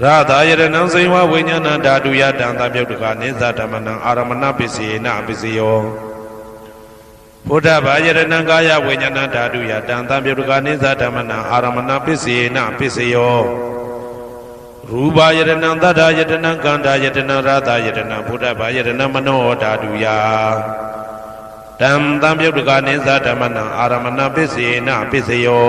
ရသာယရဏံစေဝဝိညာဏဓာတုယတံသံပယုတ်တကနိသဓမ္မနံအာရမဏပစ္စေနပစ္စယောဘုဒ္ဓဘာယရဏံကာယဝိညာဏဓာတုယတံသံပယုတ်တကနိသဓမ္မနံအာရမဏပစ္စေနပစ္စယောရူပယရဏံသတ္တယတနံကန္တာယတနံရသာယတနံဘုဒ္ဓဘာယရဏံမနောဓာတုယတံသံပယုတ်တကနိသဓမ္မနံအာရမဏပစ္စေနပစ္စယော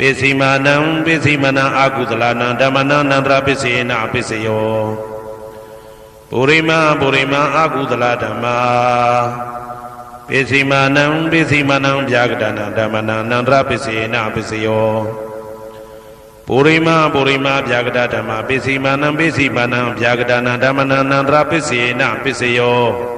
ပိစီမာနံပိစီမနံအာကုသလနံဓမ္မနံနန္တရပိစေနပိစယောပုရိမပုရိမအာကုသလဓမ္မာပိစီမာနံပိစီမနံဗျာကတနံဓမ္မနံနန္တရပိစေနပိစယောပုရိမပုရိမဗျာကတဓမ္မာပိစီမာနံပိစီမာနံဗျာကတနံဓမ္မနံနန္တရပိစေနပိစယော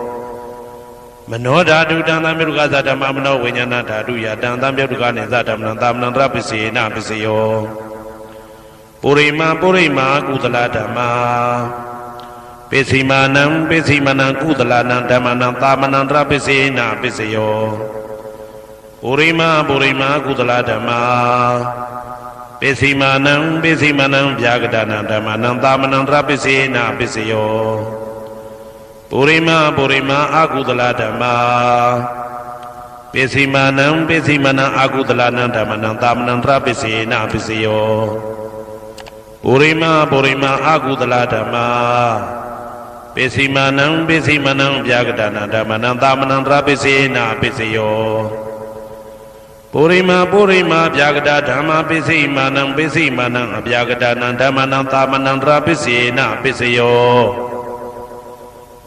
မနောဓာတုတံသံမြုကသဓမ္မမနောဝိညာဏဓာတုယတံသံမြုကနေသဓမ္မနံသာမဏံတရပစ္စေနပစ္စယောပုရိမာပုရိမာကုသလဓမ္မာပစ္စည်းမာနံပစ္စည်းမနံကုသလနံဓမ္မနံသာမဏံတရပစ္စေနပစ္စယောပုရိမာပုရိမာကုသလဓမ္မာပစ္စည်းမာနံပစ္စည်းမနံဗျာကတနံဓမ္မနံသာမဏံတရပစ္စေနပစ္စယော ပုရိမပုရိမအာကုသလဓမ္မာပိစီမာနံပိစီမနံအာကုသလနံဓမ္မနံသာမဏံတရပိစေနပိစယောပုရိမပုရိမအာကုသလဓမ္မာပိစီမာနံပိစီမနံဗျာကတနာဓမ္မနံသာမဏံတရပိစေနပိစယောပုရိမပုရိမဗျာကတာဓမ္မာပိစိမာနံပိစိမာနံအဗျာကတာနံဓမ္မနံသာမဏံတရပိစေနပိစယော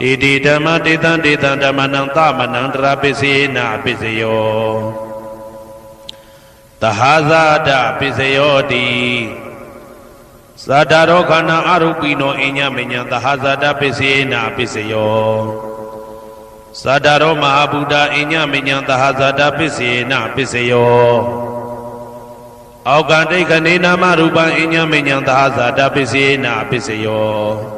တေတိဓမ္မတေတံတေတံဓမ္မနံသမနံတရာပစ္စေနာပစ္စယောတဟာဇာတပစ္စယောတိသာတာရောခန္ဓာအရုပိနောအညမညံသဟာဇာတပစ္စေနာပစ္စယောသာတာရောမဟာဗုဒ္ဓအညမညံသဟာဇာတပစ္စေနာပစ္စယောအောက်ကတိခဏေနာမရူပံအညမညံသဟာဇာတပစ္စေနာပစ္စယော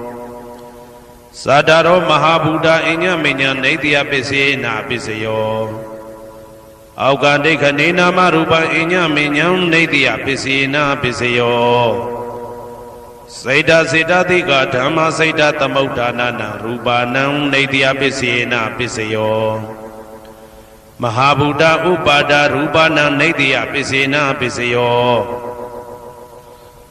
သတ္တရောမဟာဗုဒ္ဓအညမညနေတယပစ္စေနာပစ္စယောအောက်ကဒိဋ္ဌနေနာမရူပံအညမညံနေတယပစ္စေနာပစ္စယောစေတစေတသိကဓမ္မစေတသမုဋ္ဌာနာနရူပါဏံနေတယပစ္စေနာပစ္စယောမဟာဗုဒ္ဓဥပါဒရူပနာနေတယပစ္စေနာပစ္စယော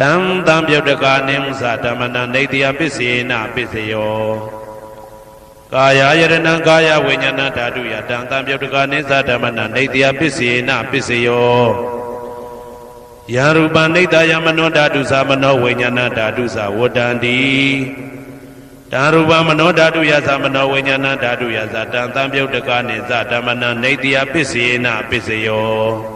တံတံပြုတ်တကနိသဓမ္မနာနေတယပစ္စေနာပစ္စယောကာယယရဏံကာယဝိညာဏဓာတုယတံတံပြုတ်တကနိသဓမ္မနာနေတယပစ္စေနာပစ္စယောယရူပနိတယမနောဓာတုသမနောဝိညာဏဓာတုသဝတ္တန္တိတံရူပမနောဓာတုယသမနောဝိညာဏဓာတုယသတံတံပြုတ်တကနိသဓမ္မနာနေတယပစ္စေနာပစ္စယော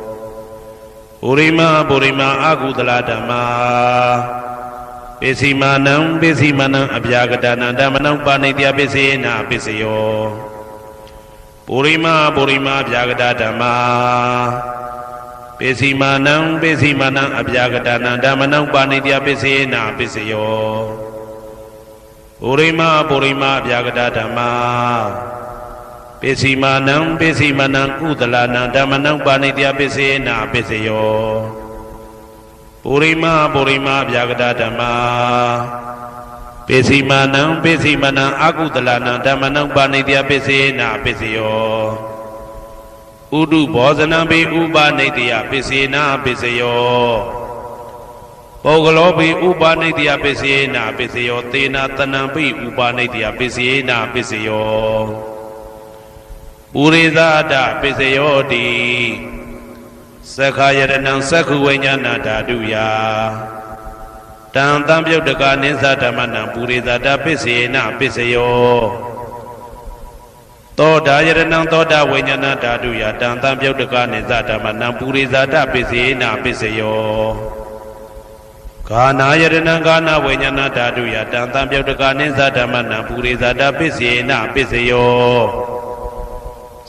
ပုရိမာပုရိမာအာကုသလဓမ္မာပိစီမာနံပိစီမာနံအပြာကတနာဓမ္မနံပါဏိတယပိစေနာပိစယောပုရိမာပုရိမာအပြာကတဓမ္မာပိစီမာနံပိစီမာနံအပြာကတနာဓမ္မနံပါဏိတယပိစေနာပိစယောပုရိမာပုရိမာအပြာကတဓမ္မာ ပိစီမာနံပိစီမာနံကုသလနံဓမ္မနံပါဏိတယပိစေနာပိစယောပုရိမာပုရိမာဗျာကတာဓမ္မာပိစီမာနံပိစီမာနံအကုသလနံဓမ္မနံပါဏိတယပိစေနာပိစယောဥဒုဘောဇနံပိဥပနိတယပိစေနာပိစယောပုဂ္ဂလောပိဥပနိတယပိစေနာပိစယော သေနာတနံပိဥပနိတယပိစေနာပိစယော ပုရိသဒပိစယောတိသက္ခာယရဏံသက္ခုဝိညာဏဓာတုယတံတံပြုတ်တကနိသဓမ္မနံပုရိသတာပစ္စေနပစ္စယောသောတာယရဏံသောတာဝိညာဏဓာတုယတံတံပြုတ်တကနိသဓမ္မနံပုရိသတာပစ္စေနပစ္စယောဂာနာယရဏံဂာနာဝိညာဏဓာတုယတံတံပြုတ်တကနိသဓမ္မနံပုရိသတာပစ္စေနပစ္စယော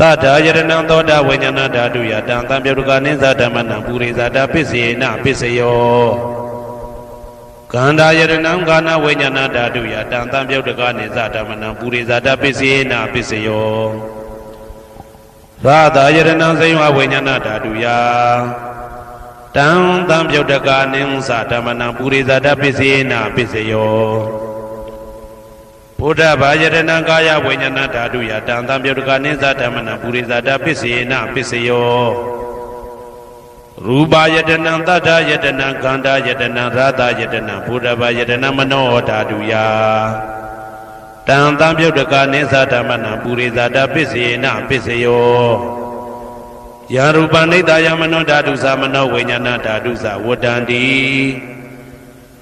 တထာယရဏံသောတာဝိညာဏဓာတုယတံတံပြုတ်ကနိသဓမ္မနံပုရိသတာပစ္စေနပစ္စယောကန္တာယရဏံကာနဝိညာဏဓာတုယတံတံပြုတ်ကနိသဓမ္မနံပုရိသတာပစ္စေနပစ္စယောရာသာယရဏံစိဝဝိညာဏဓာတုယတံတံပြုတ်တကာနိဥ္စဓမ္မနံပုရိသတပစ္စေနပစ္စယော ဘုဒ္ဓဘာယတနာကာယဝိညာဏဓာတုယတံတံပြုတ်တကာနိသဓမ္မနံပုရိသတပစ္စေနပစ္စယောရူပယတနံတတ္ထယတနံခန္ဓာယတနံရာသယတနံဘုဒ္ဓဘာယတနံမနောဓာတုယတံတံပြုတ်တကာနိသဓမ္မနံပုရိသတပစ္စေနပစ္စယောယာရူပနိတယမနောဓာတုသမနောဝိညာဏဓာတုသဝတ္တန္တိ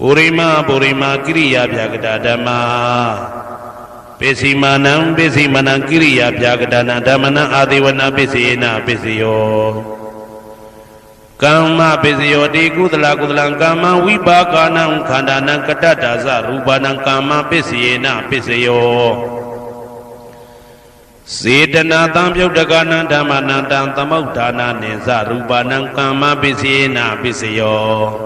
ပုရိမပုရိမကိရိယာဗျာကတာဓမ္မာပိစီမာနံပိစီမနံကိရိယာဗျာကတာနာဓမ္မနာအာတိဝနာပိစီနာပိစယောကမ္မပိစယောတိကုသလကုသလံကာမဝိပါကာနံခန္ဓာနံကတ္တတာဇရူပနံကာမပိစီနာပိစယောစေတနာတံပြုတ်တကနံဓမ္မနံတံသမုဋ္ဌာနာနိသရူပနံကမ္မပစ္စေနာပစ္စယော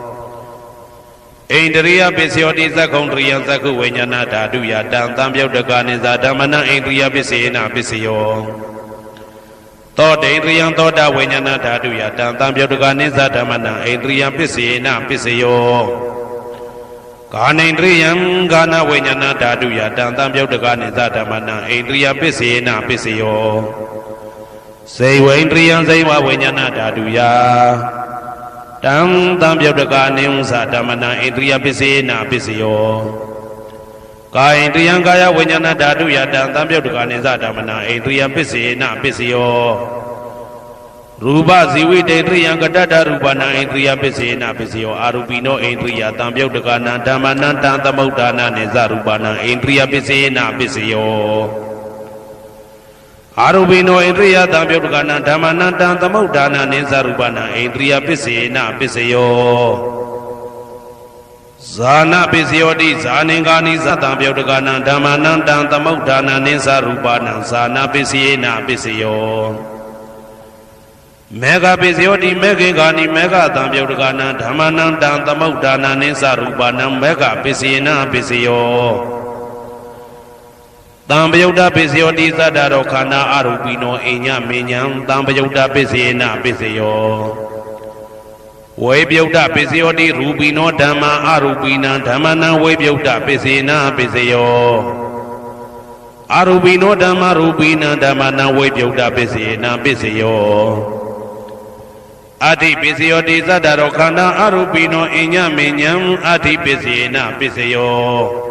ဣန္ဒရိယပစ္စယောတိသက္ကုံတရိယသက္ကုဝိညာဏဓာတုယတံတံပြုတ်တကနိသဓမ္မနံဣန္ဒရိယပစ္စေနပစ္စယောသောတေန္ဒရိယသောတာဝိညာဏဓာတုယတံတံပြုတ်တကနိသဓမ္မနံဣန္ဒရိယပစ္စေနပစ္စယောကာနိန္ဒရိယံကာနဝိညာဏဓာတုယတံတံပြုတ်တကနိသဓမ္မနံဣန္ဒရိယပစ္စေနပစ္စယောစေဝိန္ဒရိယံစေဝဝိညာဏဓာတုယ တံတံပြုတ်တကနိဥ္စဓမ္မနံဣန္ဒရိယပစ္စေနပစ္စယောကာယန္တယံကာယဝိညာဏဓာတုယတံတံပြုတ်တကနိသဓမ္မနံဣန္ဒရိယပစ္စေနပစ္စယောရူပဇီဝိတေတရိယံကတ္တရူပနာဣန္ဒြိယပစ္စေနပစ္စယောအာရူပိနောဣန္ဒြိယတံပြုတ်တကနာဓမ္မနံတံသမုဋ္ဌာနာနိဇရူပနာဣန္ဒြိယပစ္စေနပစ္စယော အာရူပိနောဣန္ဒြိယတံပြုတ်တကနာဓမ္မနံတံသမုဋ္ဌာနာနိဇရူပနာဣန္ဒြိယပစ္စေနပစ္စယောဇာနာပစ္စယောတိဇာနင်္ဂာနိသတံပြုတ်တကနာဓမ္မနံတံသမုဋ္ဌာနာနိဇရူပနာဇာနာပစ္စယေနပစ္စယောမေဃပိစယောတိမေခေကာနိမေဃတံပြုတ်တကနံဓမ္မနံတံသမုဋ္ဌာနာနိသရူပနံမေဃပိစေနပိစယော တံပယုတ်တပိစယောတိသတ္တရောခန္ဓာအရူပိနောအိညမေညံတံပယုတ်တပိစေနပိစယောဝေပြုတ်တပိစယောတိရူပိနောဓမ္မာအရူပိနံဓမ္မနံဝေပြုတ်တပိစေနပိစယောအရူပိနောဓမ္မရူပိနံဓမ္မနံဝေပြုတ်တပိစေနပိစယောအဋ္ဌိပစ္စယောတိသတ္တရောခန္ဓာအရူပိနောအညမေညံအဋ္ဌိပစ္စယေနပစ္စယော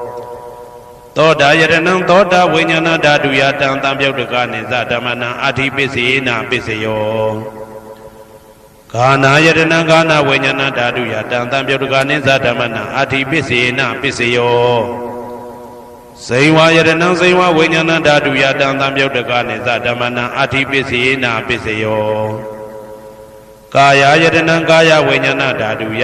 သောတာယရဏံသောတာဝိညာဏဓာတုယတံတံပြုတ်တကနိသဓမ္မနံအာတိပစ္စေနပစ္စယောဂာနာယရဏံဂာနာဝိညာဏဓာတုယတံတံပြုတ်တကနိသဓမ္မနံအာတိပစ္စေနပစ္စယောဇိဝယရဏံဇိဝဝိညာဏဓာတုယတံတံပြုတ်တကနိသဓမ္မနံအဋ္ဌိပစ္စယေနာပစ္စယောကာယယတနံကာယဝိညာဏဓာတုယ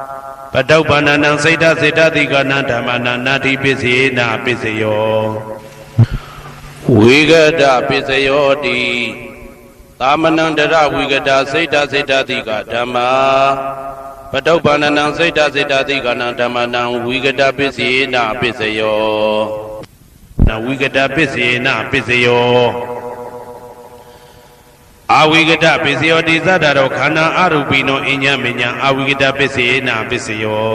ပတုပ္ပန္နံစိတ်တစိတ်တတိကနံဓမ္မနာနာတိပစ္စေနာပစ္စယောဝိဂဒပစ္စယောတိသာမဏံတရဝိဂဒစိတ်တစိတ်တတိကဓမ္မာပတုပ္ပန္နံစိတ်တစိတ်တတိကနံဓမ္မနာဝိဂဒပစ္စေနာပစ္စယောနာဝိဂဒပစ္စေနာပစ္စယော အာဝိကတပစ္စယောတိသတ္တရောခန္ဓာအရူပိနောအညမညာအာဝိကတပစ္စေနာပစ္စယော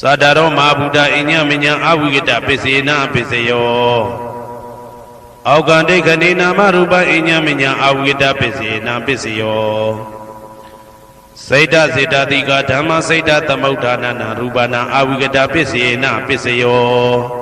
သတ္တရောမဟာဗုဒ္ဓအညမညာအာဝိကတပစ္စေနာပစ္စယောအောက်ကံဒိဋ္ဌနေနာမရူပအညမညာအာဝိကတပစ္စေနာပစ္စယောစိတ်တစေတတိကဓမ္မစိတ်တသမုဋ္ဌာနနာရူပနာအာဝိကတပစ္စေနာပစ္စယော